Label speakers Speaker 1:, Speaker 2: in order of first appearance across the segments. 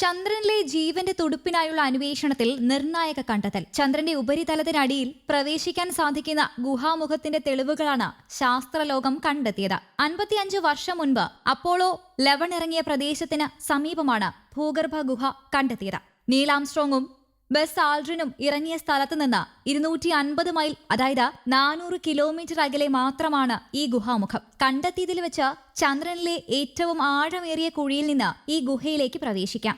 Speaker 1: ചന്ദ്രനിലെ ജീവന്റെ തുടുപ്പിനായുള്ള അന്വേഷണത്തിൽ നിർണായക കണ്ടെത്തൽ ചന്ദ്രന്റെ ഉപരിതലത്തിനടിയിൽ പ്രവേശിക്കാൻ സാധിക്കുന്ന ഗുഹാമുഖത്തിന്റെ തെളിവുകളാണ് ശാസ്ത്രലോകം കണ്ടെത്തിയത് അൻപത്തിയഞ്ച് വർഷം മുൻപ് അപ്പോളോ ലെവൺ ഇറങ്ങിയ പ്രദേശത്തിന് സമീപമാണ് ഭൂഗർഭ ഗുഹ കണ്ടെത്തിയത് നീലാംസ്ട്രോങ്ങും ബസ് ആൾഡ്രിനും ഇറങ്ങിയ സ്ഥലത്ത് നിന്ന് ഇരുന്നൂറ്റി അൻപത് മൈൽ അതായത് നാനൂറ് കിലോമീറ്റർ അകലെ മാത്രമാണ് ഈ ഗുഹാമുഖം കണ്ടെത്തിയതിൽ വെച്ച് ചന്ദ്രനിലെ ഏറ്റവും ആഴമേറിയ കുഴിയിൽ നിന്ന് ഈ ഗുഹയിലേക്ക് പ്രവേശിക്കാം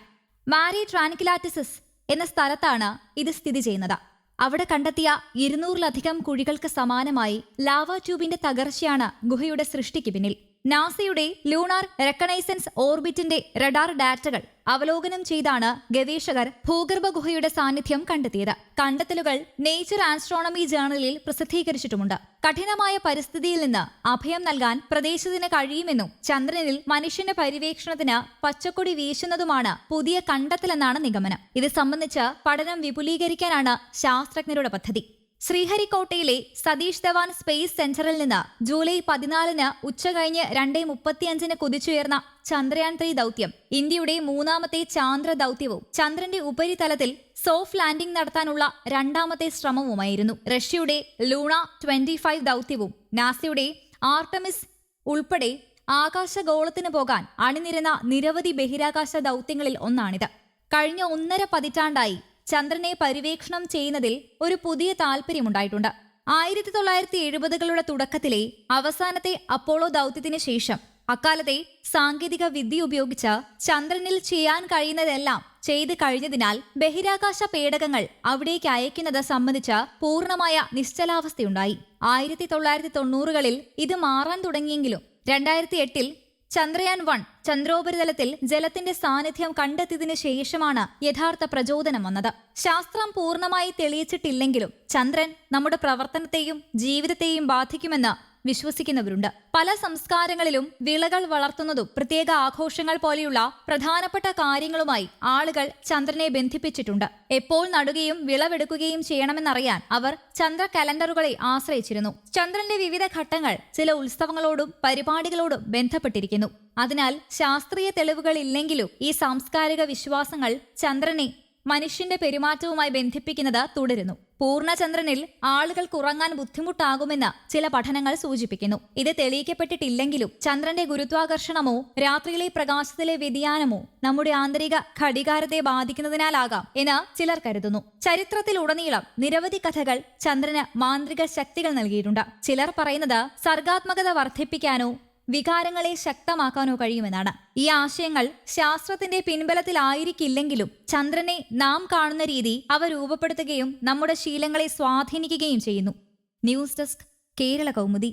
Speaker 1: മാരി ട്രാനിക്കിലാറ്റിസിസ് എന്ന സ്ഥലത്താണ് ഇത് സ്ഥിതി ചെയ്യുന്നത് അവിടെ കണ്ടെത്തിയ ഇരുന്നൂറിലധികം കുഴികൾക്ക് സമാനമായി ലാവ ട്യൂബിന്റെ തകർച്ചയാണ് ഗുഹയുടെ സൃഷ്ടിക്ക് പിന്നിൽ നാസയുടെ ലൂണാർ റെക്കണൈസൻസ് ഓർബിറ്റിന്റെ റഡാർ ഡാറ്റകൾ അവലോകനം ചെയ്താണ് ഗവേഷകർ ഭൂഗർഭ ഗുഹയുടെ സാന്നിധ്യം കണ്ടെത്തിയത് കണ്ടെത്തലുകൾ നേച്ചർ ആസ്ട്രോണമി ജേണലിൽ പ്രസിദ്ധീകരിച്ചിട്ടുമുണ്ട് കഠിനമായ പരിസ്ഥിതിയിൽ നിന്ന് അഭയം നൽകാൻ പ്രദേശത്തിന് കഴിയുമെന്നും ചന്ദ്രനിൽ മനുഷ്യന്റെ പര്യവേക്ഷണത്തിന് പച്ചക്കൊടി വീശുന്നതുമാണ് പുതിയ കണ്ടെത്തലെന്നാണ് നിഗമനം ഇത് സംബന്ധിച്ച് പഠനം വിപുലീകരിക്കാനാണ് ശാസ്ത്രജ്ഞരുടെ പദ്ധതി ശ്രീഹരിക്കോട്ടയിലെ സതീഷ് ധവാൻ സ്പേസ് സെന്ററിൽ നിന്ന് ജൂലൈ പതിനാലിന് കഴിഞ്ഞ് രണ്ട് മുപ്പത്തിയഞ്ചിന് കുതിച്ചുയർന്ന ചന്ദ്രയാൻ ത്രീ ദൗത്യം ഇന്ത്യയുടെ മൂന്നാമത്തെ ചാന്ദ്ര ദൗത്യവും ചന്ദ്രന്റെ ഉപരിതലത്തിൽ സോഫ്റ്റ് ലാൻഡിംഗ് നടത്താനുള്ള രണ്ടാമത്തെ ശ്രമവുമായിരുന്നു റഷ്യയുടെ ലൂണ ട്വന്റി ഫൈവ് ദൗത്യവും നാസയുടെ ആർട്ടമിസ് ഉൾപ്പെടെ ആകാശഗോളത്തിന് പോകാൻ അണിനിരന്ന നിരവധി ബഹിരാകാശ ദൗത്യങ്ങളിൽ ഒന്നാണിത് കഴിഞ്ഞ ഒന്നര പതിറ്റാണ്ടായി ചന്ദ്രനെ പര്യവേക്ഷണം ചെയ്യുന്നതിൽ ഒരു പുതിയ താല്പര്യമുണ്ടായിട്ടുണ്ട് ആയിരത്തി തൊള്ളായിരത്തി എഴുപതുകളുടെ തുടക്കത്തിലെ അവസാനത്തെ അപ്പോളോ ദൗത്യത്തിന് ശേഷം അക്കാലത്തെ സാങ്കേതിക വിദ്യ ഉപയോഗിച്ച് ചന്ദ്രനിൽ ചെയ്യാൻ കഴിയുന്നതെല്ലാം ചെയ്തു കഴിഞ്ഞതിനാൽ ബഹിരാകാശ പേടകങ്ങൾ അവിടേക്ക് അയക്കുന്നത് സംബന്ധിച്ച പൂർണ്ണമായ നിശ്ചലാവസ്ഥയുണ്ടായി ആയിരത്തി തൊള്ളായിരത്തി തൊണ്ണൂറുകളിൽ ഇത് മാറാൻ തുടങ്ങിയെങ്കിലും രണ്ടായിരത്തി എട്ടിൽ ചന്ദ്രയാൻ വൺ ചന്ദ്രോപരിതലത്തിൽ ജലത്തിന്റെ സാന്നിധ്യം കണ്ടെത്തിയതിനു ശേഷമാണ് യഥാർത്ഥ പ്രചോദനം വന്നത് ശാസ്ത്രം പൂർണ്ണമായി തെളിയിച്ചിട്ടില്ലെങ്കിലും ചന്ദ്രൻ നമ്മുടെ പ്രവർത്തനത്തെയും ജീവിതത്തെയും ബാധിക്കുമെന്ന് വിശ്വസിക്കുന്നവരുണ്ട് പല സംസ്കാരങ്ങളിലും വിളകൾ വളർത്തുന്നതും പ്രത്യേക ആഘോഷങ്ങൾ പോലെയുള്ള പ്രധാനപ്പെട്ട കാര്യങ്ങളുമായി ആളുകൾ ചന്ദ്രനെ ബന്ധിപ്പിച്ചിട്ടുണ്ട് എപ്പോൾ നടുകയും വിളവെടുക്കുകയും ചെയ്യണമെന്നറിയാൻ അവർ ചന്ദ്ര കലണ്ടറുകളെ ആശ്രയിച്ചിരുന്നു ചന്ദ്രന്റെ വിവിധ ഘട്ടങ്ങൾ ചില ഉത്സവങ്ങളോടും പരിപാടികളോടും ബന്ധപ്പെട്ടിരിക്കുന്നു അതിനാൽ ശാസ്ത്രീയ തെളിവുകൾ ഇല്ലെങ്കിലും ഈ സാംസ്കാരിക വിശ്വാസങ്ങൾ ചന്ദ്രനെ മനുഷ്യന്റെ പെരുമാറ്റവുമായി ബന്ധിപ്പിക്കുന്നത് തുടരുന്നു പൂർണ്ണചന്ദ്രനിൽ ആളുകൾക്ക് ഉറങ്ങാൻ ബുദ്ധിമുട്ടാകുമെന്ന് ചില പഠനങ്ങൾ സൂചിപ്പിക്കുന്നു ഇത് തെളിയിക്കപ്പെട്ടിട്ടില്ലെങ്കിലും ചന്ദ്രന്റെ ഗുരുത്വാകർഷണമോ രാത്രിയിലെ പ്രകാശത്തിലെ വ്യതിയാനമോ നമ്മുടെ ആന്തരിക ഘടികാരത്തെ ബാധിക്കുന്നതിനാലാകാം എന്ന് ചിലർ കരുതുന്നു ഉടനീളം നിരവധി കഥകൾ ചന്ദ്രന് മാന്ത്രിക ശക്തികൾ നൽകിയിട്ടുണ്ട് ചിലർ പറയുന്നത് സർഗാത്മകത വർദ്ധിപ്പിക്കാനോ വികാരങ്ങളെ ശക്തമാക്കാനോ കഴിയുമെന്നാണ് ഈ ആശയങ്ങൾ ശാസ്ത്രത്തിന്റെ പിൻബലത്തിലായിരിക്കില്ലെങ്കിലും ചന്ദ്രനെ നാം കാണുന്ന രീതി അവ രൂപപ്പെടുത്തുകയും നമ്മുടെ ശീലങ്ങളെ സ്വാധീനിക്കുകയും ചെയ്യുന്നു ന്യൂസ് ഡെസ്ക് കേരള കൗമുദി